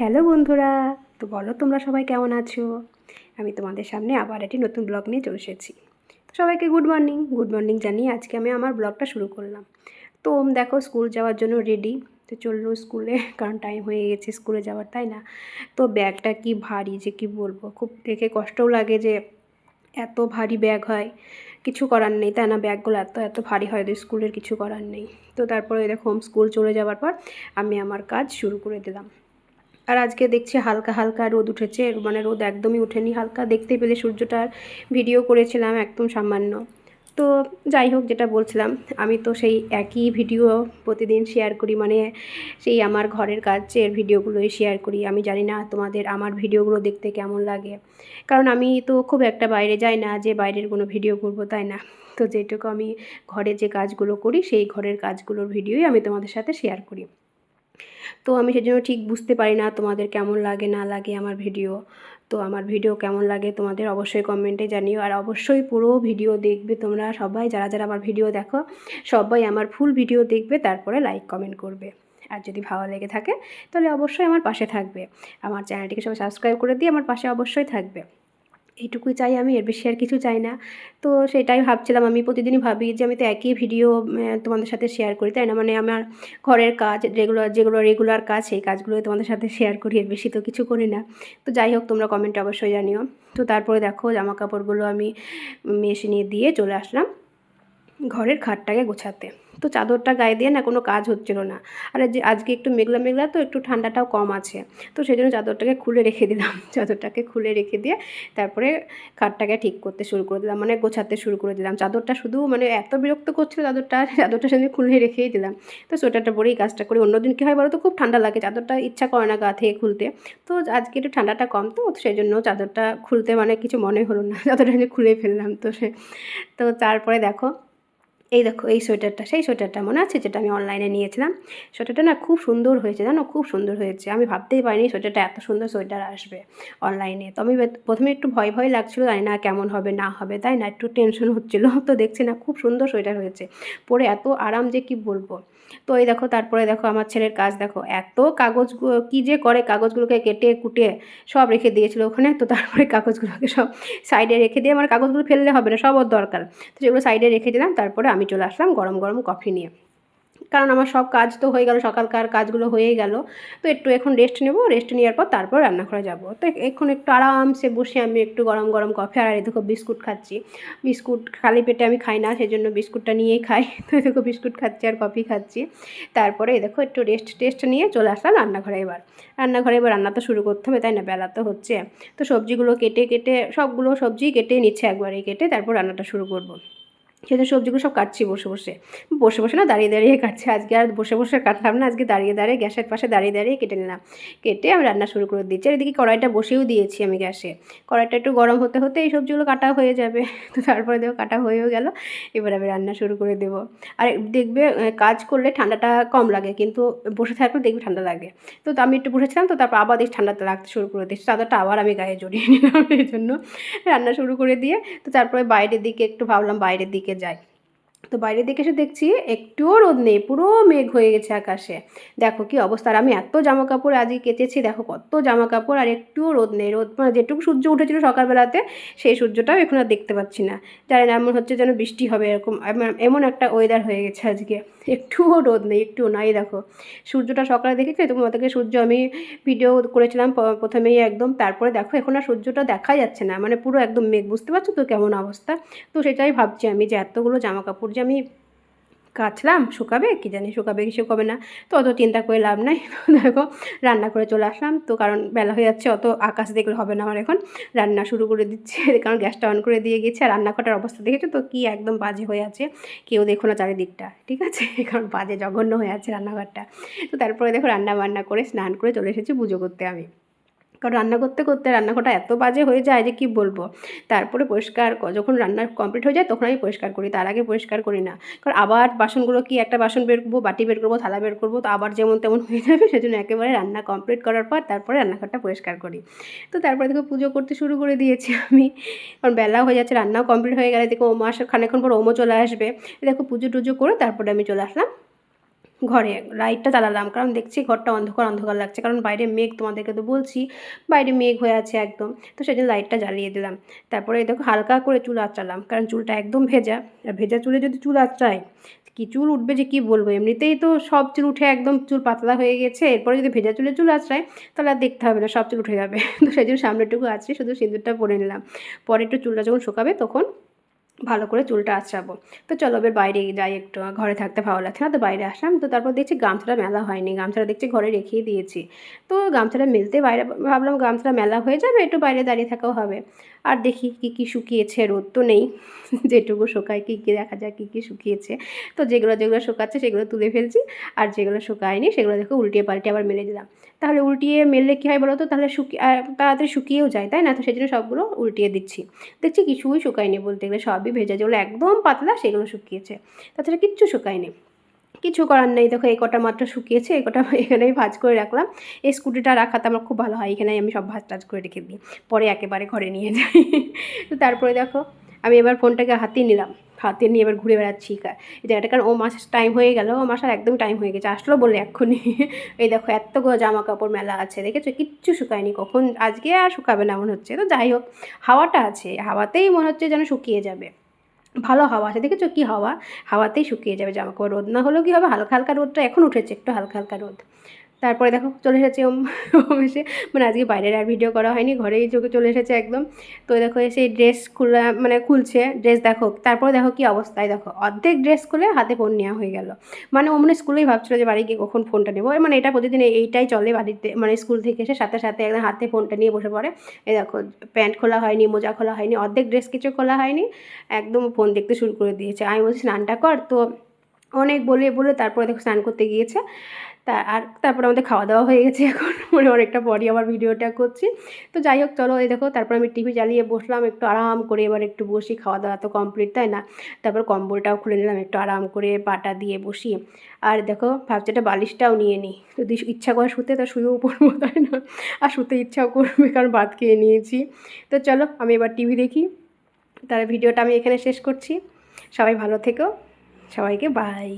Hello বন্ধুরা, তো বলো তোমরা সবাই কেমন আছো? আমি তোমাদের সামনে আবার একটি নতুন ব্লগ নিয়ে চলে এসেছি। তো সবাইকে গুড মর্নিং গুড মর্নিং জানিয়ে আজকে আমি আমার ব্লগটা শুরু করলাম। তো ওম দেখো স্কুল যাওয়ার জন্য রেডি তো চলল স্কুলে, কারণ টাইম হয়ে গেছে স্কুলে যাওয়ার, তাই না? তো ব্যাগটা কি ভারী যে কি বলব, খুব দেখে কষ্টও লাগে যে এত ভারী ব্যাগ হয়, কিছু করার নেই, তাই না? ব্যাগগুলো এত এত ভারী হয় তো স্কুলের কিছু করার নেই। তো তারপরে দেখো হোম স্কুল চলে যাওয়ার পর আমি আমার কাজ শুরু করে দিলাম। আর আজকে দেখছি হালকা হালকা রোদ উঠেছে মানে রোদ একদমই ওঠেনি, হালকা দেখতে পেলে সূর্যটার ভিডিও করেছিলাম একদম সামান্য। তো যাই হোক, যেটা বলছিলাম, আমি তো সেই একই ভিডিও প্রতিদিন শেয়ার করি মানে সেই আমার ঘরের কাজের ভিডিওগুলোই শেয়ার করি। আমি জানি না তোমাদের আমার ভিডিওগুলো দেখতে কেমন লাগে। কারণ আমি তো খুব একটা বাইরে যাই না, যে বাইরের কোনো ভিডিও করব তাই না। তো যেটুকু আমি ঘরে যে কাজগুলো করি, সেই ঘরের কাজগুলোর ভিডিওই আমি তোমাদের সাথে শেয়ার করি। তো আমি সেজন্য ঠিক বুঝতে পারি না তোমাদের কেমন লাগে, না লাগে আমার ভিডিও। তো আমার ভিডিও কেমন লাগে তোমাদের অবশ্যই কমেন্টে জানিও। আর অবশ্যই পুরো ভিডিও দেখবে তোমরা সবাই, যারা যারা আমার ভিডিও দেখো, সবাই আমার ফুল ভিডিও দেখবে, তারপরে লাইক কমেন্ট করবে। আর যদি ভালো লেগে থাকে, তাহলে অবশ্যই আমার পাশে থাকবে। আমার চ্যানেলটিকে সবাই সাবস্ক্রাইব করে দিয়ে আমার পাশে অবশ্যই থাকবে। এইটুকুই চাই আমি, এর বেশি আর কিছু চাই না। তো সেটাই ভাবছিলাম, আমি প্রতিদিনই ভাবি যে আমি তো একই ভিডিও তোমাদের সাথে শেয়ার করি, তাই না? মানে আমার ঘরের কাজ রেগুলার যেগুলো রেগুলার কাজ, সেই কাজগুলো তোমাদের সাথে শেয়ার করি, এর বেশি তো কিছু করি না। তো যাই হোক, তোমরা কমেন্টে অবশ্যই জানিও। তো তারপরে দেখো জামা কাপড়গুলো আমি মেশিনে দিয়ে চলে আসলাম। ঘরের খাটটাকে গোছাতে। তো চাদরটা গায়ে দিয়ে না কোনো কাজ হচ্ছিল না। আর যে আজকে একটু মেঘলা মেঘলা, তো একটু ঠান্ডাটাও কম আছে। তো সেই জন্য চাদরটাকে খুলে রেখে দিলাম। চাদরটাকে খুলে রেখে দিয়ে তারপরে খাটটাকে ঠিক করতে শুরু করে দিলাম মানে গোছাতে শুরু করে দিলাম। চাদরটা শুধু মানে এত বিরক্ত করছিল চাদরটা চাদরটা সেদিন খুলে রেখেই দিলাম। তো সোয়েটারটা পরেই কাজটা করি। অন্যদিন কী হয় বলো তো খুব ঠান্ডা লাগে। চাদরটা ইচ্ছা করে না গা থেকে খুলতে। তো আজকে একটু ঠান্ডাটা কম, তো সেই জন্য চাদরটা খুলতে মানে কিছু মনে হলো না। চাদরটা খুলে ফেললাম তো সে, তো তারপরে দেখো এই দেখো, এই সোয়েটারটা, সেই সোয়েটারটা মনে আছে যেটা আমি অনলাইনে নিয়েছিলাম? সোয়েটারটা না খুব সুন্দর হয়েছে, জানো? খুব সুন্দর হয়েছে। আমি ভাবতেই পারিনি সোয়েটারটা এত সুন্দর সোয়েটার আসবে অনলাইনে। তো আমি প্রথমে একটু ভয় ভয় লাগছিল, জানি না কেমন হবে, না হবে, তাই না? একটু টেনশন হচ্ছিল। তো দেখছি না, খুব সুন্দর সোয়েটার হয়েছে। পরে এত আরাম যে কি বলব? তো এই দেখো, তারপরে দেখো আমার ছেলের কাজ, দেখো। এত কাগজ কী যে করে কাগজগুলোকে কেটে, কুটে সব রেখে দিয়েছিল ওখানে। তো তারপরে কাগজগুলোকে সব সাইডে রেখে দিয়ে আমার কাগজগুলো ফেললে হবে না, সব ওর দরকার। তো সেগুলো সাইডে রেখে দিলাম। তারপরে আমি চলে আসলাম গরম গরম কফি নিয়ে। কারণ আমার সব কাজ তো হয়ে গেল, সকালকার কাজগুলো হয়েই গেল। তো একটু এখন রেস্ট নেব রেস্ট নেওয়ার পর তারপর রান্নাঘরে যাব। তো এখন একটু আরামসে বসে আমি একটু গরম গরম কফি আর দেখো বিস্কুট খাচ্ছি। বিস্কুট খালি পেটে আমি খাই না সেই জন্য বিস্কুটটা নিয়েই খাই। তো দেখো বিস্কুট খাচ্ছি আর কফি খাচ্ছি। তারপরে দেখো একটু রেস্ট টেস্ট নিয়ে চলে আসলাম রান্নাঘরে এবার। রান্নাঘরে এবার রান্না তো শুরু করতে হবে, তাই না? বেলা তো হচ্ছে। তো সবজিগুলো কেটে কেটে সবগুলো সবজি কেটে নিচ্ছে একবারে, কেটে তারপর রান্নাটা শুরু করব। সেজন্য সবজিগুলো সব কাটছি বসে বসে। বসে বসে না দাঁড়িয়ে দাঁড়িয়ে কাটছি। আজকে আর বসে বসে কাটলাম না, আজকে দাঁড়িয়ে দাঁড়িয়ে গ্যাসের পাশে দাঁড়িয়ে দাঁড়িয়ে কেটে নিলাম। কেটে আমি রান্না শুরু করে দিচ্ছি। আর এদিকে কড়াইটা বসেও দিয়েছি আমি গ্যাসে। কড়াইটা একটু গরম হতে হতে এই সবজিগুলো কাটা হয়ে যাবে। তো তারপরে দেখো কাটা হয়েও গেল। এবার আমি রান্না শুরু করে দেবো। আর দেখবে কাজ করলে ঠান্ডাটা কম লাগে, কিন্তু বসে থাকলে দেখবে ঠান্ডা লাগে। তো আমি একটু বসেছিলাম, তো তারপর আবার দেখি ঠান্ডাটা লাগতে শুরু করে দিচ্ছি। চাদরটা আবার আমি গায়ে জড়িয়ে নিলাম এই জন্য। রান্না শুরু করে দিয়ে, তো তারপরে বাইরের দিকে একটু ভাবলাম বাইরের দিকে যাই তো বাইরে দিকে এসে দেখছি একটুও রোদ নেই, পুরো মেঘ হয়ে গেছে আকাশে। দেখো কি অবস্থা, আর আমি এত জামা কাপড় আজকে কেচেছি, দেখো কত জামা কাপড় আর একটুও রোদ নেই। রোদ মানে যেটুকু সূর্য উঠেছিল সকালবেলাতে, সেই সূর্যটাও এখন আর দেখতে পাচ্ছি না। জানি না, এমন হচ্ছে যেন বৃষ্টি হবে, এরকম, এমন একটা ওয়েদার হয়ে গেছে আজকে। একটুও রোদ নেই, একটুও নাই, দেখো। সূর্যটা সকালে দেখেছি? তুমি ওদেরকে সূর্য আমি ভিডিও করেছিলাম প্রথমেই একদম, তারপরে দেখো, এখন আর সূর্যটা দেখা যাচ্ছে না। মানে পুরো একদম মেঘ, বুঝতে পারছ তো কেমন অবস্থা? তো সেটাই ভাবছি আমি যে এতগুলো জামা কাপড় যে আমি কাচলাম শুকাবে, কি জানি শুকাবে কি শুকাবে না, তো অত চিন্তা করে লাভ নাই। দেখো, রান্না করে চলে আসলাম। তো কারণ বেলা হয়ে যাচ্ছে, অত আকাশ দেখলে হবে না আমার এখন। রান্না শুরু করে দিচ্ছে, কারণ গ্যাসটা অন করে দিয়ে গেছে। আর রান্নাঘরটার অবস্থা দেখেছ তো, কি একদম বাজে হয়ে আছে। কেউ দেখো না চারিদিকটা, ঠিক আছে? কারণ বাজে জঘন্য হয়ে আছে রান্নাঘরটা। তো তারপরে দেখো রান্না বান্না করে স্নান করে চলে এসেছি পুজো করতে আমি। কারণ রান্না করতে করতে রান্নাঘরটা এত বাজে হয়ে যায় যে কি বলব? তারপরে পরিষ্কার যখন রান্না কমপ্লিট হয়ে যায় তখন আমি পরিষ্কার করি, তার আগে পরিষ্কার করি না। কারণ আবার বাসনগুলো কি একটা বাসন বের করব, বাটি বের করব, থালা বের করব, তো আবার যেমন তেমন হয়ে যাবে, সেজন্য একেবারে রান্না কমপ্লিট করার পর তারপরে রান্নাঘরটা পরিষ্কার করি। তো তারপরে দেখো পুজো করতে শুরু করে দিয়েছি আমি। কারণ বেলা হয়ে যাচ্ছে, রান্নাও কমপ্লিট হয়ে গেলে দেখো ওমা আসার খানিক্ষণ পর ওমো চলে আসবে। দেখো পুজো টুজো করে তারপরে আমি চলে আসলাম। ঘরে লাইটটা জ্বালালাম। কারণ দেখছি ঘরটা অন্ধকার অন্ধকার লাগছে। কারণ বাইরে মেঘ তোমাদেরকে তো বলছি, বাইরে মেঘ হয়ে আছে একদম। তো সেই জন্য লাইটটা জ্বালিয়ে দিলাম। তারপরে দেখো হালকা করে চুল আঁচড়ালাম, কারণ চুলটা একদম ভেজা। আর ভেজা চুলে যদি চুল আঁচড়ায় কি চুল উঠবে যে কি বলব? এমনিতেই তো সব চুল উঠে একদম চুল পাতলা হয়ে গেছে। এরপরে যদি ভেজা চুলে চুল আঁচড়ায় তাহলে আর দেখতে হবে না, সব চুল উঠে যাবে। তো সেই জন্য সামনেটুকু আঁচড়ে শুধু সিঁদুরটা পরে নিলাম। পরে একটু চুলটা যখন শুকাবে তখন ভালো করে চুলটা আঁচড়াবো। তো চলো এবার বাইরে যাই একটু ঘরে থাকতে ভালো লাগছে না, তো বাইরে আসলাম। তো তারপর দেখছি গামছাটা মেলা হয়নি, গামছাটা দেখছি ঘরে রেখেই দিয়েছি। তো গামছাটা মেলতে বাইরে, ভাবলাম গামছাটা মেলা হয়ে যাবে, একটু বাইরে দাঁড়িয়ে থাকাও হবে। আর দেখি কী কী শুকিয়েছে, রোদ তো নেই। যেটুকু শুকায়, কী কী দেখা যায়, কী কী শুকিয়েছে। তো যেগুলো যেগুলো শুকাচ্ছে সেগুলো তুলে ফেলছি, আর যেগুলো শুকায়নি সেগুলো দেখো উল্টিয়ে পাল্টে আবার মেলে দিলাম। তাহলে উল্টিয়ে মেললে কী হয় বলো তো তাহলে শুকিয়ে তাড়াতাড়ি শুকিয়েও যায়, তাই না? তো সেই জন্য সবগুলো উল্টিয়ে দিচ্ছি। দেখছি কিছুই শুকায়নি বলতে গেলে, সবই ভেজা যেগুলো একদম পাতলা সেগুলো শুকিয়েছে। তাছাড়া কিচ্ছু শুকায়নি। কিছু করার নেই। দেখো এই কটা মাত্র শুকিয়েছে, এই কটা এখানেই ভাজ করে রাখলাম। এই স্কুটিটা রাখাতে আমার খুব ভালো হয়, এখানেই আমি সব ভাজ টাজ করে রেখে দিই, পরে একেবারে ঘরে নিয়ে যাই। তো তারপরে দেখো, আমি এবার ফোনটাকে হাতে নিলাম হাতে নিয়ে এবার ঘুরে বেড়াচ্ছি। এই জায়গাটা কারণ ও মাস টাইম হয়ে গেল, ও মাসার একদম টাইম হয়ে গেছে, আসলো বলে এক্ষুনি। এই দেখো এতগুলো জামা কাপড় মেলা আছে, দেখেছ? কিচ্ছু শুকায়নি, কখন আজকে আর শুকাবে না মনে হচ্ছে। তো যাই হোক, হাওয়াটা আছে, হাওয়াতেই মনে হচ্ছে যেন শুকিয়ে যাবে। ভালো হাওয়া আছে দেখেছ কী হাওয়া? হাওয়াতেই শুকিয়ে যাবে জামা কাপড় রোদ। না হলেও কী হবে? হালকা হালকা রোদটা এখন উঠেছে, একটু হালকা হালকা রোদ। তারপরে দেখো চলে এসেছে ওম এসে। মানে আজকে বাইরের আর ভিডিও করা হয়নি, ঘরেই চোখে, চলে এসেছে একদম। তো দেখো এসে ড্রেস খোলা মানে খুলছে ড্রেস দেখো। তারপরে দেখো কি অবস্থায় দেখো, অর্ধেক ড্রেস খুলে হাতে ফোন নেওয়া হয়ে গেল। মানে ও স্কুলেই ভাবছিল যে বাড়ি গিয়ে কখন ফোনটা নেব। মানে এটা প্রতিদিন এইটাই চলে বাড়িতে মানে স্কুল থেকে এসে সাথে সাথে একদম হাতে ফোনটা নিয়ে বসে পড়ে। এই দেখো প্যান্ট খোলা হয়নি, মোজা খোলা হয়নি, অর্ধেক ড্রেস কিছু খোলা হয়নি। একদম ফোন দেখতে শুরু করে দিয়েছে। আমি বলছি, স্নানটা কর। তো অনেক বলে বলে তারপরে দেখো স্নান করতে গিয়েছে। তা আর তারপরে আমাদের খাওয়া দাওয়া হয়ে গেছে এখন মানে অনেকটা পরই আবার ভিডিওটা করছি। তো যাই হোক, চলো এই দেখো, তারপর আমি টিভি চালিয়ে বসলাম, একটু আরাম করে এবার একটু বসি খাওয়া দাওয়া তো কমপ্লিট তাই না? তারপর কম্বলটাও খুলে নিলাম, একটু আরাম করে পাটা দিয়ে বসি। আর দেখো, ভাবছি একটা বালিশটাও নিয়ে নিই। যদি ইচ্ছা করে শুতে, তা শুয়েও পড়ব, তাই না? আর শুতে ইচ্ছাও করবে, কারণ ভাত খেয়ে নিয়েছি। তো চলো, আমি এবার টিভি দেখি। তাহলে ভিডিওটা আমি এখানে শেষ করছি। সবাই ভালো থেকো। সবাইকে বাই